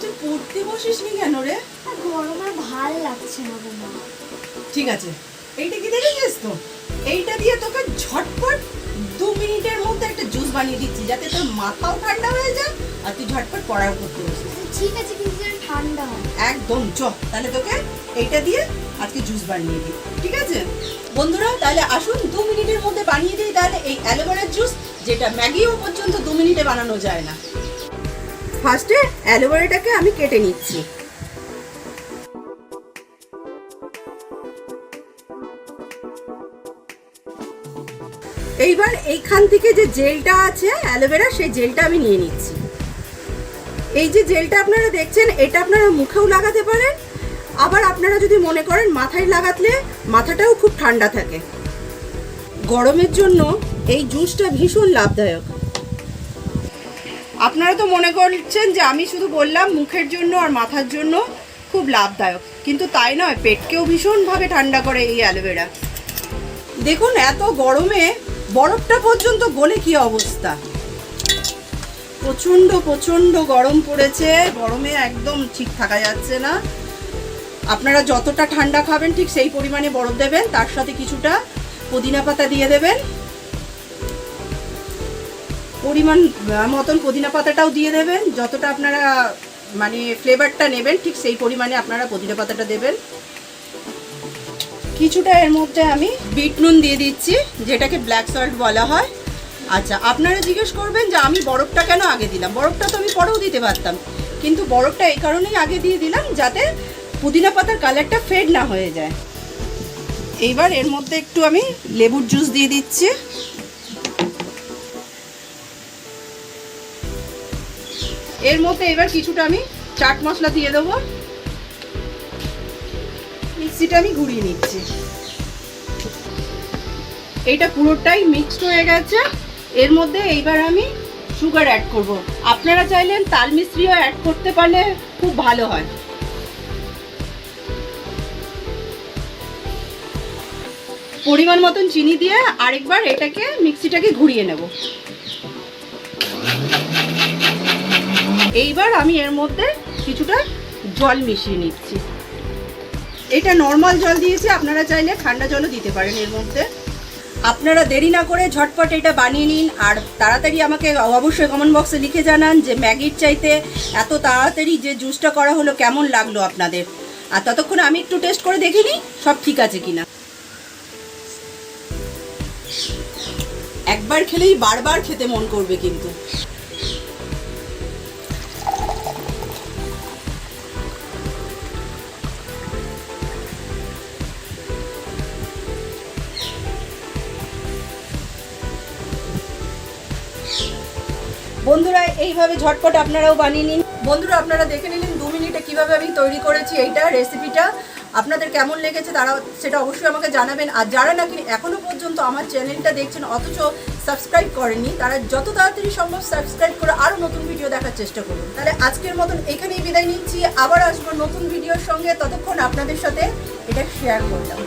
তুই পড়তে বসিস নি কেন রে? গরম আর ভালো লাগছে না গো মা ঠিক আছে এইটা কি দেখেছিস তো? এইটা দিয়ে তোকে ঝটপট দু মিনিটের মধ্যে একটা জুস বানিয়ে দিচ্ছি যাতে তোর মাথাও ঠান্ডা হয়ে যায় আর তুই ঝটপট পড়ার করতে বসিস। ঠিক আছে কিন্তু যেন ঠান্ডা হয়। একদম চ তাহলে তোকে এইটা দিয়ে আজকে জুস বানিয়ে দিই ঠিক আছে? বন্ধুরা তাহলে আসুন দু মিনিটের মধ্যে বানিয়ে দিই তাহলে এই অ্যালোভেরার জুস যেটা ম্যাগিও পর্যন্ত দু মিনিটে বানানো যায় না। ফার্স্টে অ্যালোভেরাটাকে আমি কেটে নিচ্ছি। এইবার এইখান থেকে যে জেলটা আছে অ্যালোভেরা, সেই জেলটা আমি নিয়ে নিচ্ছি। এই যে জেলটা আপনারা দেখছেন, এটা আপনারা মুখেও লাগাতে পারেন, আবার আপনারা যদি মনে করেন মাথায় লাগাতলে মাথাটাও খুব ঠান্ডা থাকে। গরমের জন্য এই জুসটা ভীষণ লাভদায়ক। আপনারা তো মনে করছেন যে আমি শুধু বললাম মুখের জন্য আর মাথার জন্য খুব লাভদায়ক। কিন্তু তাই নয়, পেটকেও ভীষণভাবে ঠান্ডা করে এই অ্যালোভেরা। দেখুন, এত গরমে বরফটা পর্যন্ত গলে কি অবস্থা। প্রচণ্ড প্রচণ্ড গরম পড়েছে। গরমে একদম ঠিক থাকা যাচ্ছে না। আপনারা যতটা ঠান্ডা খাবেন, ঠিক সেই পরিমাণে বরফ দেবেন। তার সাথে কিছুটা পুদিনা পাতা দিয়ে দেবেন। পরিমাণ মতন পুদিনা পাতাটাও দিয়ে দেবেন। যতটা আপনারা মানে ফ্লেভারটা নেবেন, ঠিক সেই পরিমাণে আপনারা পুদিনা পাতাটা দেবেন। কিছুটা এর মধ্যে আমি বিট নুন দিয়ে দিচ্ছি, যেটাকে ব্ল্যাক সল্ট বলা হয়। আচ্ছা আপনারা জিজ্ঞেস করবেন যে আমি বরফটা কেন আগে দিলাম? বরফটা তো আমি পরেও দিতে পারতাম। কিন্তু বরফটা এই কারণেই আগে দিয়ে দিলাম, যাতে পুদিনা পাতার কালারটা ফেড না হয়ে যায়। এইবার এর মধ্যে একটু আমি লেবুর জুস দিয়ে দিচ্ছি। এর মধ্যে এবার কিছুটা আমি চাট মশলা দিয়ে দেবো। মিক্সিটা আমি ঘুরিয়ে নিচ্ছি। এইটা পুরোটাই মিক্সড হয়ে গেছে। এর মধ্যে এইবার আমি সুগার অ্যাড করব। আপনারা চাইলেন তাল মিশ্রিও অ্যাড করতে পারলে খুব ভালো হয়। পরিমাণ মতন চিনি দিয়ে আরেকবার এটাকে মিক্সিটাকে ঘুরিয়ে নেব। এইবার আমি এর মধ্যে কিছুটা জল মিশিয়ে নিচ্ছি। এটা নর্মাল জল দিয়েছি, আপনারা চাইলে ঠান্ডা জলও দিতে পারেন এর মধ্যে। আপনারা দেরি না করে ঝটপট এটা বানিয়ে নিন, আর তাড়াতাড়ি আমাকে অবশ্যই কমেন্ট বক্সে লিখে জানান যে ম্যাগির চাইতে এত তাড়াতাড়ি যে জুসটা করা হলো কেমন লাগল আপনাদের। আর ততক্ষণ আমি একটু টেস্ট করে দেখে নিই সব ঠিক আছে কিনা। একবার খেলেই বারবার খেতে মন করবে কিন্তু। বন্ধুরা, এইভাবে ঝটপট আপনারাও বানিয়ে নিন। বন্ধুরা, আপনারা দেখে নিলেন দু মিনিটে কীভাবে আমি তৈরি করেছি এইটা রেসিপিটা আপনাদের কেমন লেগেছে তারা সেটা অবশ্যই আমাকে জানাবেন। আর যারা নাকি এখনও পর্যন্ত আমার চ্যানেলটা দেখছেন, অথচ সাবস্ক্রাইব করেনি তারা যত তাড়াতাড়ি সম্ভব সাবস্ক্রাইব করে আরও নতুন ভিডিও দেখার চেষ্টা করুন। তাহলে আজকের মতন এখানেই বিদায় নিচ্ছি। আবার আসব নতুন ভিডিওর সঙ্গে। ততক্ষণ আপনাদের সাথে এটা শেয়ার করলাম।